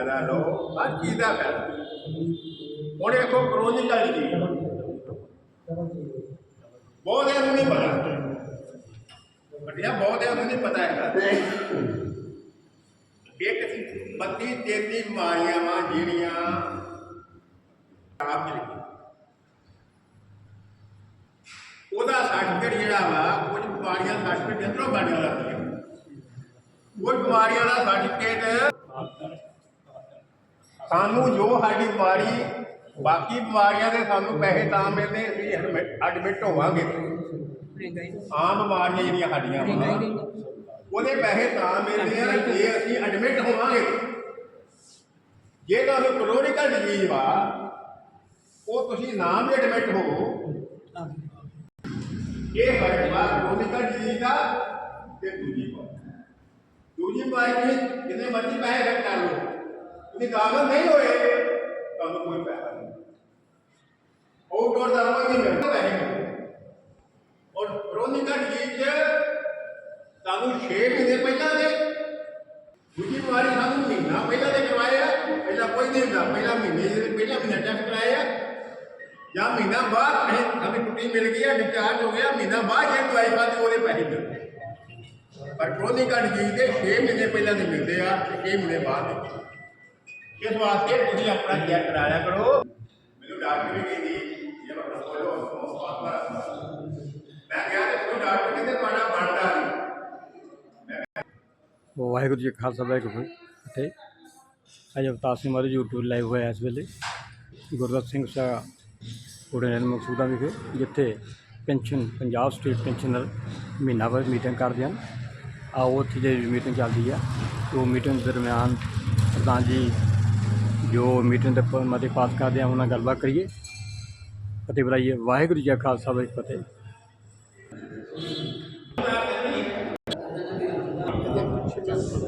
ਫਾਇਦਾ ਲਓ, ਹਰ ਚੀਜ਼ ਦਾ ਫਾਇਦਾ। ਹੁਣ ਦੇਖੋ ਕਰੋਨੀਕਲ ਜੀ ਬਹੁਤ ਇਹ ਨੂੰ ਨਹੀਂ ਪਤਾ। ਵੱਡਿਆ, ਬਹੁਤ ਇਹ ਨੂੰ ਨਹੀਂ ਪਤਾ ਹੈਗਾ। ਇਹ ਕਿਸੇ ਬੱਤੀ ਤੇਤੀ ਬਿਮਾਰੀਆਂ ਵਾ ਜਿਹੜੀਆਂ ਆਪ ਜਿਹੜੀ ਉਹਦਾ ਸਰਟੀਫਿਕੇਟ ਜਿਹੜਾ ਵਾ, ਕੁਝ ਬਿਮਾਰੀਆਂ ਦਾ ਸਰਟੀਫਿਕੇਟ ਅੰਦਰੋਂ ਬਣਿਆ ਲੱਗਦੀ ਹੈ ਬਿਮਾਰੀਆਂ ਦਾ ਸਰਟੀਫਿਕੇਟ ਸਾਨੂੰ ਜੋ ਸਾਡੀ ਬਿਮਾਰੀ, ਬਾਕੀ ਬਿਮਾਰੀਆਂ ਦੇ ਸਾਨੂੰ ਪੈਸੇ ਤਾਂ ਮਿਲਦੇ, ਅਸੀਂ ਐਡਮਿਟ ਹੋਵਾਂਗੇ। ਆਮ ਬਿਮਾਰੀਆਂ ਜਿਹੜੀਆਂ ਸਾਡੀਆਂ ਵਾ, ਉਹਦੇ ਪੈਸੇ ਤਾਂ ਮਿਲਦੇ ਆ, ਜੇ ਅਸੀਂ ਐਡਮਿਟ ਹੋਵਾਂਗੇ। ਜੇ ਤੁਹਾਨੂੰ ਕ੍ਰੋਨਿਕਲ ਡਿਜ਼ੀਜ਼ ਵਾ, ਉਹ ਤੁਸੀਂ ਨਾ ਵੀ ਐਡਮਿਟ ਹੋ ਇਹ ਫ਼ਰਕ ਵਾ ਡਿਜ਼ੀਜ਼ ਦਾ ਤੇ ਦੂਜੀ ਵਾ ਦੂਜੀ ਬਿਮਾਰੀ ਵਿੱਚ ਮਰਜ਼ੀ ਪੈਸੇ ਖਰਚ ਕਰ ਲਓ। ਤੁਸੀਂ ਨਹੀਂ ਹੋਏ, ਤੁਹਾਨੂੰ ਕੋਈ ਪੈਸਾ ਨਹੀਂ। ਆਊਟਡੋਰ ਦਾ ਕੋਈ ਨਹੀਂ ਮਿਲਦਾ ਪੈਸੇ ਮਿਲਦੇ। ਔਰ ਕ੍ਰੋਨਿਕਲ ਡਿਜ਼ੀਜ਼ 'ਚ 6 ਮਹੀਨੇ ਪਹਿਲਾਂ ਦੇ, ਦੂਜੀ ਬਿਮਾਰੀ ਸਾਨੂੰ ਮਹੀਨਾ ਪਹਿਲਾਂ ਦੇ ਕਰਵਾਏ ਪਹਿਲਾਂ ਕੋਈ ਨਹੀਂ ਹੁੰਦਾ, ਪਹਿਲਾਂ ਮਹੀਨੇ ਦੇ, ਪਹਿਲਾਂ ਮਹੀਨਾ ਟੈਸਟ ਕਰਾਏ ਜਾਂ ਮਹੀਨਾ ਬਾਅਦ ਸਾਨੂੰ ਛੁੱਟੀ ਮਿਲ ਗਈ ਆ ਡਿਸਚਾਰਜ ਹੋ ਗਿਆ, ਮਹੀਨਾ ਬਾਅਦ ਜੇ ਦਵਾਈ ਖਾਦੀ ਉਹਦੇ ਪੈਸੇ ਮਿਲਦੇ ਪਰ ਕ੍ਰੋਨਿਕਲ ਡਿਜ਼ੀਜ਼ ਦੇ 6 ਮਹੀਨੇ ਪਹਿਲਾਂ ਦੇ ਮਿਲਦੇ ਆ 6 ਮਹੀਨੇ ਬਾਅਦ ਦੇ। ਇਸ ਵਾਸਤੇ ਤੁਸੀਂ ਆਪਣਾ ਚੈੱਕ ਕਰਾਇਆ ਕਰੋ। ਮੈਨੂੰ ਡਾਕਟਰ ਵੀ ਕਹਿੰਦੀ ਜੇ ਮੈਂ ਆਪਣਾ ਬੋਲੋ ਉਸ ਪਾਪਾ ਮੈਂ ਕਿਹਾ ਤੇ ਕੋਈ ਡਾਕਟਰ ਕਹਿੰਦੇ ਤੁਹਾਡਾ ਬਣਦਾ ਨਹੀਂ। ਵਾਹਿਗੁਰੂ ਜੀ ਖਾਲਸਾ ਵਾਹਿਗੁਰੂ ਜੀ ਅੱਜ ਅਵਤਾਰ ਸਿੰਘ ਮਾਰੂ YouTube ਲਾਈਵ ਹੋਇਆ ਇਸ ਵੇਲੇ। ਗੁਰਦਤ ਸਿੰਘ ਸਾਹਿਬ ਉਡਨ ਮਕਸੂਦਾ ਵਿਖੇ ਜਿੱਥੇ ਪੈਨਸ਼ਨ ਪੰਜਾਬ ਸਟੇਟ ਪੈਨਸ਼ਨਰ ਮਹੀਨਾਵਾਰ ਮੀਟਿੰਗ ਕਰਦੇ ਹਨ। ਆਓ ਉੱਥੇ ਜੇ ਮੀਟਿੰਗ ਚੱਲਦੀ ਆ ਉਹ ਮੀਟਿੰਗ ਦਰਮਿਆਨ ਪ੍ਰਧਾਨ ਜੀ ਜੋ ਮੀਟਿੰਗ ਦੇ ਮਤੇ ਪਾਸ ਕਰਦੇ ਆ ਉਹਨਾਂ ਨਾਲ ਗੱਲਬਾਤ ਕਰੀਏ। ਫਤਿਹ ਬੁਲਾਈਏ। ਵਾਹਿਗੁਰੂ ਜੀ ਕਾ ਖਾਲਸਾ, ਵਾਹਿਗੁਰੂ ਫਤਿਹ।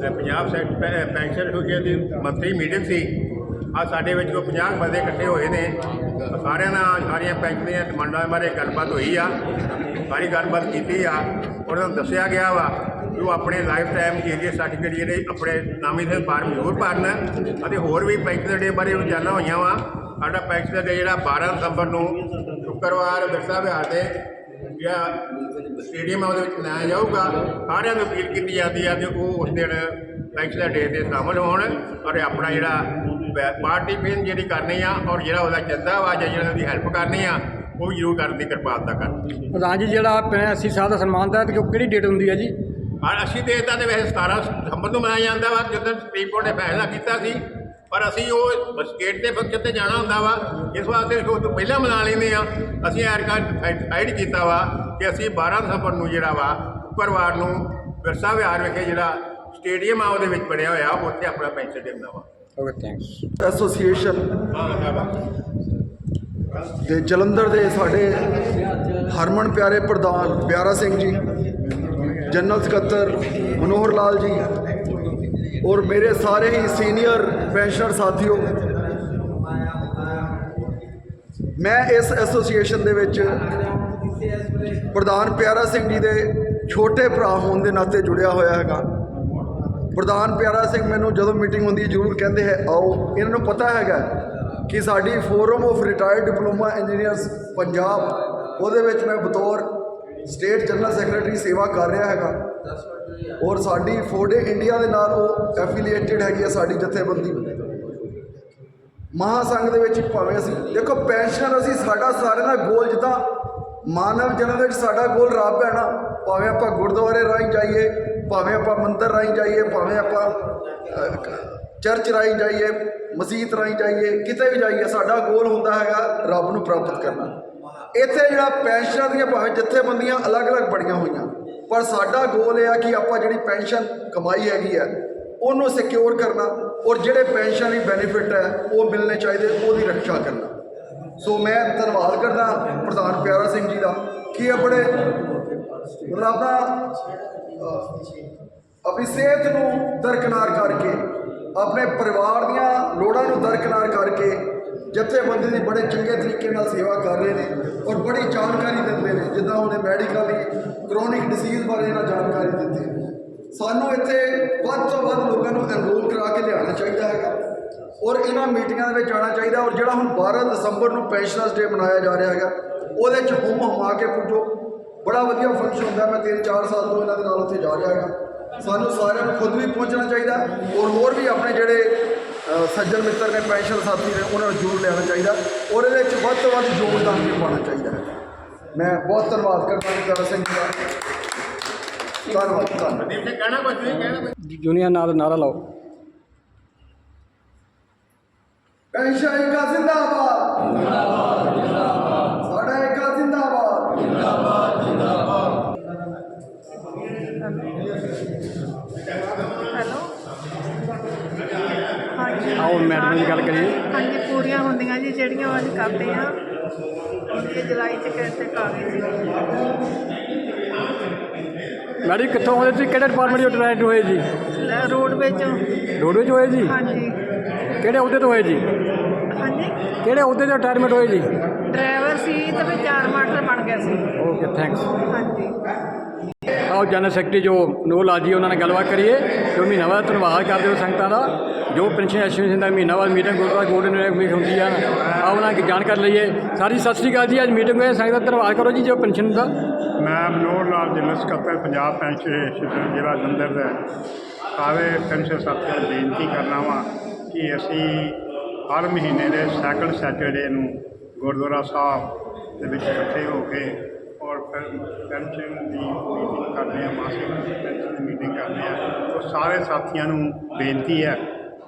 ਇਹ ਪੰਜਾਬ ਸੈਕਟ ਪੈਨਸ਼ਨ ਐਸੋਸੀਏਸ਼ਨ ਦੀ ਮੰਤਰੀ ਮੀਟਿੰਗ ਸੀ। ਆ ਸਾਡੇ ਵਿੱਚ ਕੋਈ 50 ਬੰਦੇ ਇਕੱਠੇ ਹੋਏ ਨੇ। ਸਾਰਿਆਂ ਨਾਲ ਸਾਰੀਆਂ ਪੈਨਸ਼ਨ ਦੀਆਂ ਡਿਮਾਂਡਾਂ ਬਾਰੇ ਗੱਲਬਾਤ ਹੋਈ ਆ। ਸਾਰੀ ਗੱਲਬਾਤ ਕੀਤੀ ਆ। ਉਹਨਾਂ ਨੂੰ ਦੱਸਿਆ ਗਿਆ ਵਾ ਜੋ ਆਪਣੇ ਲਾਈਫ ਟਾਈਮ ਜਿਹੜੇ ਸਰਟੀਫਿਕੇਟ ਜਿਹੜੇ ਆਪਣੇ ਨਾਮੀ ਦੇ ਫਾਰਮ ਜ਼ਰੂਰ ਭਰਨ ਅਤੇ ਹੋਰ ਵੀ ਪੈਨਸ਼ਨ ਦੇ ਬਾਰੇ ਵਿਚਾਰਾਂ ਹੋਈਆਂ ਵਾ। ਸਾਡਾ ਪੈਨਸ਼ਨ ਡੇ ਜਿਹੜਾ 12 ਦਸੰਬਰ ਨੂੰ ਸ਼ੁੱਕਰਵਾਰ ਵਿਰਸਾ ਵਿਹਾਰ ਦੇ ਜਿਹੜਾ ਸਟੇਡੀਅਮ ਆ, ਉਹਦੇ ਵਿੱਚ ਲਾਇਆ ਜਾਊਗਾ। ਸਾਰਿਆਂ ਨੂੰ ਅਪੀਲ ਕੀਤੀ ਜਾਂਦੀ ਆ ਕਿ ਉਹ ਉਸ ਦਿਨ ਪੈਨਸ਼ਨ ਡੇ ਤੇ ਸ਼ਾਮਲ ਹੋਣ ਔਰ ਆਪਣਾ ਜਿਹੜਾ ਪਾਰਟੀ ਪੇਨ ਜਿਹੜੀ ਕਰਨੀ ਆ ਔਰ ਜਿਹੜਾ ਉਹਦਾ ਚੰਦਾ ਵਾ ਜਾਂ ਜਿਹੜਾ ਉਹਦੀ ਹੈਲਪ ਕਰਨੀ ਆ, ਉਹ ਵੀ ਜ਼ਰੂਰ ਕਰਨ ਦੀ ਕਿਰਪਾਲਤਾ ਕਰਨ। ਪ੍ਰਧਾਨ ਜੀ ਜਿਹੜਾ 80 ਸਾਲ ਦਾ ਸਨਮਾਨ ਦਾ ਤੇ ਕਿਹੜੀ ਡੇਟ ਹੁੰਦੀ ਹੈ ਜੀ? ਔਰ ਅਸੀਂ ਤੇ ਤਾਂ ਤੇ ਵੈਸੇ 17 ਦਸੰਬਰ ਨੂੰ ਮਨਾਇਆ ਜਾਂਦਾ ਵਾ ਜਦੋਂ ਸੁਪਰੀਮ ਕੋਰਟ ਨੇ ਫੈਸਲਾ ਕੀਤਾ ਸੀ ਪਰ ਅਸੀਂ ਉਹ ਬਸਕੇਟ ਦੇ ਫੰਕਸ਼ਨ ਤੇ ਜਾਣਾ ਹੁੰਦਾ ਵਾ ਇਸ ਵਾਸਤੇ ਉਹ ਤੋਂ ਪਹਿਲਾਂ ਮਨਾ ਲੈਂਦੇ ਆ ਅਸੀਂ ਐਰਕਾ ਡਿਸਾਈਡ ਕੀਤਾ ਵਾ ਕਿ ਅਸੀਂ 12 ਦਸੰਬਰ ਨੂੰ ਜਿਹੜਾ ਵਾ ਸ਼ੁੱਕਰਵਾਰ ਨੂੰ ਵਿਰਸਾ ਵਿਹਾਰ ਵਿਖੇ ਜਿਹੜਾ ਸਟੇਡੀਅਮ ਆ ਉਹਦੇ ਵਿੱਚ ਬਣਿਆ ਹੋਇਆ ਉੱਥੇ ਆਪਣਾ ਪੈਨਸ਼ਨ ਦੇਣਾ ਵਾ। ਓਕੇ ਥੈਂਕਸ ਐਸੋਸੀਏਸ਼ਨ ਦੇ ਜਲੰਧਰ ਦੇ ਸਾਡੇ ਹਰਮਨ ਪਿਆਰੇ ਪ੍ਰਧਾਨ ਪਿਆਰਾ ਸਿੰਘ ਜੀ। ਜਨਰਲ ਸਕੱਤਰ ਮਨੋਹਰ ਲਾਲ ਜੀ ਔਰ ਮੇਰੇ ਸਾਰੇ ਹੀ ਸੀਨੀਅਰ ਪੈਨਸ਼ਨਰ ਸਾਥੀਓ, ਮੈਂ ਇਸ ਐਸੋਸੀਏਸ਼ਨ ਦੇ ਵਿੱਚ ਪ੍ਰਧਾਨ ਪਿਆਰਾ ਸਿੰਘ ਜੀ ਦੇ ਛੋਟੇ ਭਰਾ ਹੋਣ ਦੇ ਨਾਤੇ ਜੁੜਿਆ ਹੋਇਆ ਹੈਗਾ। ਪ੍ਰਧਾਨ ਪਿਆਰਾ ਸਿੰਘ ਮੈਨੂੰ ਜਦੋਂ ਮੀਟਿੰਗ ਹੁੰਦੀ ਹੈ ਜ਼ਰੂਰ ਕਹਿੰਦੇ ਹੈ, ਆਓ। ਇਹਨਾਂ ਨੂੰ ਪਤਾ ਹੈਗਾ ਕਿ ਸਾਡੀ forum of retired diploma engineers Punjab, ਉਹਦੇ ਵਿੱਚ ਮੈਂ ਬਤੌਰ ਸਟੇਟ ਜਨਰਲ ਸੈਕਟਰੀ ਸੇਵਾ ਕਰ ਰਿਹਾ ਹੈਗਾ। ਔਰ ਸਾਡੀ ਫੋਡੇ ਇੰਡੀਆ ਦੇ ਨਾਲ ਉਹ ਐਫੀਲੀਏਟਡ ਹੈਗੀ ਆ ਸਾਡੀ ਜਥੇਬੰਦੀ। ਮਹਾਸੰਘ ਦੇ ਵਿੱਚ ਭਾਵੇਂ ਅਸੀਂ ਦੇਖੋ ਪੈਨਸ਼ਨ ਅਸੀਂ ਸਾਡਾ ਸਾਰਿਆਂ ਦਾ ਗੋਲ ਜਿੱਦਾਂ ਮਾਨਵ ਜਨਮ ਦੇ ਵਿੱਚ ਸਾਡਾ ਗੋਲ ਰੱਬ ਹੈ ਨਾ। ਭਾਵੇਂ ਆਪਾਂ ਗੁਰਦੁਆਰੇ ਰਾਹੀਂ ਜਾਈਏ, ਭਾਵੇਂ ਆਪਾਂ ਮੰਦਿਰ ਰਾਹੀਂ ਜਾਈਏ, ਭਾਵੇਂ ਆਪਾਂ ਚਰਚ ਰਾਹੀਂ ਜਾਈਏ, ਮਸਜਿਦ ਰਾਹੀਂ ਜਾਈਏ, ਕਿਤੇ ਵੀ ਜਾਈਏ, ਸਾਡਾ ਗੋਲ ਹੁੰਦਾ ਹੈਗਾ ਰੱਬ ਨੂੰ ਪ੍ਰਾਪਤ ਕਰਨਾ। ਇੱਥੇ ਜਿਹੜਾ ਪੈਨਸ਼ਨਾਂ ਦੀਆਂ ਭਾਵੇਂ ਜਥੇਬੰਦੀਆਂ ਅਲੱਗ-ਅਲੱਗ ਬੜੀਆਂ ਹੋਈਆਂ। ਪਰ ਸਾਡਾ ਗੋਲ ਇਹ ਆ ਕਿ ਆਪਾਂ ਜਿਹੜੀ ਪੈਨਸ਼ਨ ਕਮਾਈ ਹੈਗੀ ਹੈ, ਉਹਨੂੰ ਸਿਕਿਉਰ ਕਰਨਾ ਔਰ ਜਿਹੜੇ ਪੈਨਸ਼ਨ ਪੈਨਸ਼ਨਰੀ ਬੈਨੀਫਿਟ ਹੈ, ਉਹ ਮਿਲਣੇ ਚਾਹੀਦੇ, ਉਹਦੀ ਰੱਖਿਆ ਕਰਨਾ। ਸੋ ਮੈਂ ਧੰਨਵਾਦ ਕਰਦਾ ਪ੍ਰਧਾਨ ਪਿਆਰਾ ਸਿੰਘ ਜੀ ਦਾ ਕਿ ਆਪਣੇ ਮਤਲਬ ਆਪਣਾ ਆਪਣੀ ਸਿਹਤ ਨੂੰ ਦਰਕਨਾਰ ਕਰਕੇ, ਆਪਣੇ ਪਰਿਵਾਰ ਦੀਆਂ ਲੋੜਾਂ ਨੂੰ ਦਰਕਨਾਰ ਕਰਕੇ ਜਥੇਬੰਦੀ ਦੀ ਬੜੇ ਚੰਗੇ ਤਰੀਕੇ ਨਾਲ ਸੇਵਾ ਕਰ ਰਹੇ ਨੇ ਔਰ ਬੜੀ ਜਾਣਕਾਰੀ ਦਿੰਦੇ ਨੇ, ਜਿੱਦਾਂ ਉਹਨੇ ਮੈਡੀਕਲ ਦੀ ਕ੍ਰੋਨਿਕ ਡਿਸੀਜ਼ ਬਾਰੇ ਇਹਨਾਂ ਜਾਣਕਾਰੀ ਦਿੱਤੀ। ਸਾਨੂੰ ਇੱਥੇ ਵੱਧ ਤੋਂ ਵੱਧ ਲੋਕਾਂ ਨੂੰ ਐਨਰੋਲ ਕਰਾ ਕੇ ਲਿਆਉਣਾ ਚਾਹੀਦਾ ਹੈਗਾ। ਔਰ ਇਹਨਾਂ ਮੀਟਿੰਗਾਂ ਦੇ ਵਿੱਚ ਆਉਣਾ ਚਾਹੀਦਾ ਔਰ ਜਿਹੜਾ ਹੁਣ 12 ਦਸੰਬਰ ਨੂੰ ਪੈਨਸ਼ਨਰਸ ਡੇ ਮਨਾਇਆ ਜਾ ਰਿਹਾ ਹੈਗਾ, ਉਹਦੇ 'ਚ ਹੁਮ ਹੁਮਾ ਕੇ ਪੁੱਜੋ। ਬੜਾ ਵਧੀਆ ਫੰਕਸ਼ਨ ਹੁੰਦਾ, ਮੈਂ 3-4 ਸਾਲ ਤੋਂ ਇਹਨਾਂ ਦੇ ਨਾਲ ਉੱਥੇ ਜਾ ਰਿਹਾ ਹੈਗਾ। ਸਾਨੂੰ ਸਾਰਿਆਂ ਨੂੰ ਖੁਦ ਵੀ ਪਹੁੰਚਣਾ ਚਾਹੀਦਾ ਔਰ ਹੋਰ ਵੀ ਆਪਣੇ ਜਿਹੜੇ ਸੱਜਣ ਮਿੱਤਰ ਨੇ ਪੈਨਸ਼ਨ ਸਾਥੀ ਨੇ ਉਹਨਾਂ ਨੂੰ ਜ਼ਰੂਰ ਲੈਣਾ ਚਾਹੀਦਾ। ਔਰ ਇਹਦੇ ਵਿੱਚ ਵੱਧ ਤੋਂ ਵੱਧ ਯੋਗਦਾਨ ਵੀ ਪਾਉਣਾ ਚਾਹੀਦਾ ਹੈ। ਮੈਂ ਬਹੁਤ ਧੰਨਵਾਦ ਕਰਦਾ ਹਾਂ ਕਰਨ ਸਿੰਘ ਜੀ ਦਾ। ਧੰਨਵਾਦ ਧੰਨਵਾਦ। ਕਹਿਣਾ ਕੁਝ ਨਹੀਂ ਕਹਿਣਾ ਨਾਲ ਨਾਰਾ ਲਾਓ। ਪੈਨਸ਼ਨ ਏਕਾ ਜ਼ਿੰਦਾਬਾਦ। ਜਿੰਦਾਬਾਦ। ਜਿੰਦਾਬਾਦ ਸਾਡਾ ਜ਼ਿੰਦਾਬਾਦ। ਆਓ ਮੈਡਮ ਦੀ ਗੱਲ ਕਰੀਏ। ਹਾਂਜੀ ਪੂਰੀਆਂ ਹੁੰਦੀਆਂ ਜੀ ਜਿਹੜੀਆਂ ਉਹ ਅੱਜ ਕਰਦੇ ਆ ਇਹ ਜੁਲਾਈ ਚ ਕਿਤੇ ਕਾਗਜ਼ ਮੈਡਮ ਕਿੱਥੋਂ ਹੋਏ ਤੁਸੀਂ? ਕਿਹੜੇ ਡਿਪਾਰਟਮੈਂਟ ਵਿੱਚ ਟ੍ਰੈਂਡ ਹੋਏ ਜੀ? ਰੋਡ ਵਿੱਚ। ਰੋਡ ਵਿੱਚ ਹੋਏ ਜੀ? ਹਾਂਜੀ। ਕਿਹੜੇ ਅਹੁਦੇ ਤੋਂ ਹੋਏ ਜੀ? ਹਾਂਜੀ। ਕਿਹੜੇ ਅਹੁਦੇ ਤੇ ਰਿਟਾਇਰਮੈਂਟ ਹੋਏ ਜੀ? ਡਰਾਈਵਰ ਸੀ ਤੇ ਵੀ ਚਾਰ ਮਾਸਟਰ ਬਣ ਗਿਆ ਸੀ। ਓਕੇ ਥੈਂਕਸ ਹਾਂਜੀ। ਆਓ ਜਨਰਲ ਸੈਕਟਰੀ ਜੋ ਨੂਰ ਲਾਲ ਜੀ ਉਹਨਾਂ ਨਾਲ ਗੱਲਬਾਤ ਕਰੀਏ। ਜੋ ਮਹੀਨਾਵਾਰ ਧੰਨਵਾਦ ਕਰਦੇ ਹੋ ਸੰਗਤਾਂ ਦਾ। ਜੋ ਪੈਨਸ਼ਨ ਐਸੋਸੀਏਸ਼ਨ ਦਾ ਮਹੀਨਾਵਾਰ ਮੀਟਿੰਗ, ਗੁਰਦੁਆਰਾ ਗੋਲਡਨ ਮੀਟ ਹੁੰਦੀ ਆ। ਆਓ ਉਹਨਾਂ ਦੀ ਜਾਣਕਾਰੀ ਲਈਏ। ਸਾਰੀ ਸਤਿ ਸ੍ਰੀ ਅਕਾਲ ਜੀ, ਅੱਜ ਮੀਟਿੰਗ ਹੋਈ ਹੈ ਸੰਗਤ ਦਾ ਧੰਨਵਾਦ ਕਰੋ ਜੀ, ਜੋ ਪੈਨਸ਼ਨ ਦਾ। ਮੈਂ ਮਨੋਹਰ ਲਾਲ ਜ਼ਿਲ੍ਹਾ ਸਕੱਤਰ ਪੰਜਾਬ ਪੈਨਸ਼ਨ ਐਸੋਸੀਏਸ਼ਨ ਜ਼ਿਲ੍ਹਾ ਜਲੰਧਰ ਦਾ। ਸਾਰੇ ਪੈਨਸ਼ਨ ਸਾਥੀਆਂ ਨੂੰ ਬੇਨਤੀ ਕਰਨਾ ਵਾਂ ਕਿ ਅਸੀਂ ਹਰ ਮਹੀਨੇ ਦੇ ਸੈਕੰਡ ਸੈਟਰਡੇ ਨੂੰ ਗੁਰਦੁਆਰਾ ਸਾਹਿਬ ਦੇ ਵਿੱਚ ਇਕੱਠੇ ਹੋ ਕੇ ਔਰ ਪੈਨਸ਼ਨ ਦੀ ਮੀਟਿੰਗ ਕਰਦੇ ਹਾਂ, ਮਾਸਿਕ ਪੈਨਸ਼ਨ ਦੀ ਮੀਟਿੰਗ ਕਰਦੇ ਹਾਂ। ਉਹ ਸਾਰੇ ਸਾਥੀਆਂ ਨੂੰ ਬੇਨਤੀ ਹੈ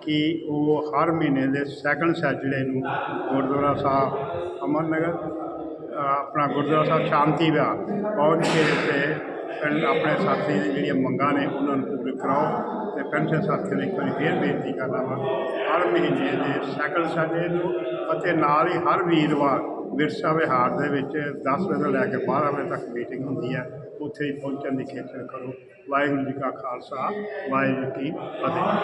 ਕਿ ਉਹ ਹਰ ਮਹੀਨੇ ਦੇ ਸੈਕੰਡ ਸੈਟਰਡੇ ਨੂੰ ਗੁਰਦੁਆਰਾ ਸਾਹਿਬ ਅਮਰ ਨਗਰ ਆਪਣਾ ਗੁਰਦੁਆਰਾ ਸਾਹਿਬ ਸ਼ਾਂਤੀ ਵਿਹਾਰ, ਪਹੁੰਚ ਕੇ ਤੇ ਪਿੰਡ ਆਪਣੇ ਸਾਥੀ ਦੀ ਜਿਹੜੀਆਂ ਮੰਗਾਂ ਨੇ ਉਹਨਾਂ ਨੂੰ ਪੂਰੇ ਕਰਾਓ ਤੇ ਪੈਨਸ਼ਨ ਸਾਥੀਆਂ ਨੂੰ ਇੱਕ ਵਾਰੀ ਫੇਰ ਬੇਨਤੀ ਕਰਦਾ ਵਾਂ, ਹਰ ਮਹੀਨੇ ਦੇ ਸੈਕੰਡ ਸੰਡੇ ਨੂੰ ਅਤੇ ਨਾਲ ਹੀ ਹਰ ਵੀਰਵਾਰ ਵਿਰਸਾ ਵਿਹਾਰ ਦੇ ਵਿੱਚ 10 ਵਜੇ ਤੋਂ ਲੈ ਕੇ 12 ਵਜੇ ਤੱਕ ਮੀਟਿੰਗ ਹੁੰਦੀ ਹੈ, ਉੱਥੇ ਹੀ ਪਹੁੰਚਣ ਦੀ ਖੇਚਲ ਕਰੋ। ਵਾਹਿਗੁਰੂ ਜੀ ਕਾ ਖਾਲਸਾ, ਵਾਹਿਗੁਰੂ ਜੀ ਕੀ ਫਤਿਹ।